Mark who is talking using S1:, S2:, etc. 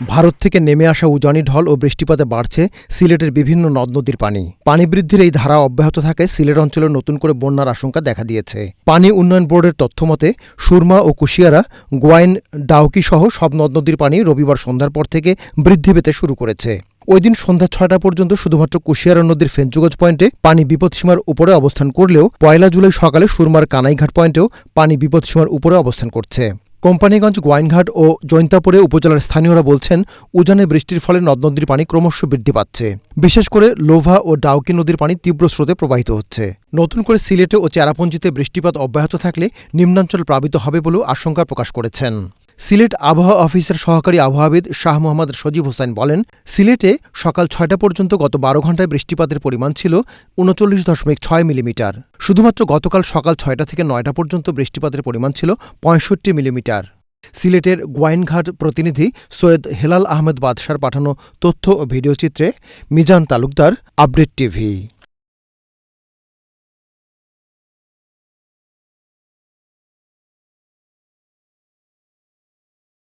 S1: ভারত থেকে নেমে আসা উজানি ঢল ও বৃষ্টিপাতে বাড়ছে সিলেটের বিভিন্ন নদ নদীর পানি। পানি বৃদ্ধির এই ধারা অব্যাহত থাকায় সিলেট অঞ্চলে নতুন করে বন্যার আশঙ্কা দেখা দিয়েছে। পানি উন্নয়ন বোর্ডের তথ্যমতে সুরমা ও কুশিয়ারা, গোয়াইন, ডাউকি সহ সব নদ নদীর পানি রবিবার সন্ধ্যার পর থেকে বৃদ্ধি পেতে শুরু করেছে। ওই দিন সন্ধ্যা ছয়টা পর্যন্ত শুধুমাত্র কুশিয়ারা নদীর ফেঞ্চুগজ পয়েন্টে পানি বিপদসীমার উপরে অবস্থান করলেও পয়লা জুলাই সকালে সুরমার কানাইঘাট পয়েন্টেও পানি বিপদসীমার উপরে অবস্থান করছে। কোম্পানিগঞ্জ, গোয়াইনঘাট ও জৈন্তাপুরে উপজেলার স্থানীয়রা বলছেন, উজানে বৃষ্টির ফলে নদ নদীর পানি ক্রমশ বৃদ্ধি পাচ্ছে। বিশেষ করে লোভা ও ডাউকি নদীর পানি তীব্র স্রোতে প্রবাহিত হচ্ছে। নতুন করে সিলেটে ও চেরাপুঞ্জিতে বৃষ্টিপাত অব্যাহত থাকলে নিম্নাঞ্চল প্লাবিত হবে বলেও আশঙ্কা প্রকাশ করেছেন। সিলেট আবহাওয়া অফিসের সহকারী আবহাওয়াবিদ শাহ মোহাম্মদ সজীব হোসেন বলেন, সিলেটে সকাল ছয়টা পর্যন্ত গত বারো ঘন্টায় বৃষ্টিপাতের পরিমাণ ছিল উনচল্লিশ দশমিক ছয় মিলিমিটার। শুধুমাত্র গতকাল সকাল ছয়টা থেকে নয়টা পর্যন্ত বৃষ্টিপাতের পরিমাণ ছিল পঁয়ষট্টি মিলিমিটার। সিলেটের গোয়াইনঘাট প্রতিনিধি সৈয়দ হেলাল আহমেদ বাদশার পাঠানো তথ্য ও ভিডিওচিত্রে মিজান তালুকদার, আপডেট টিভি।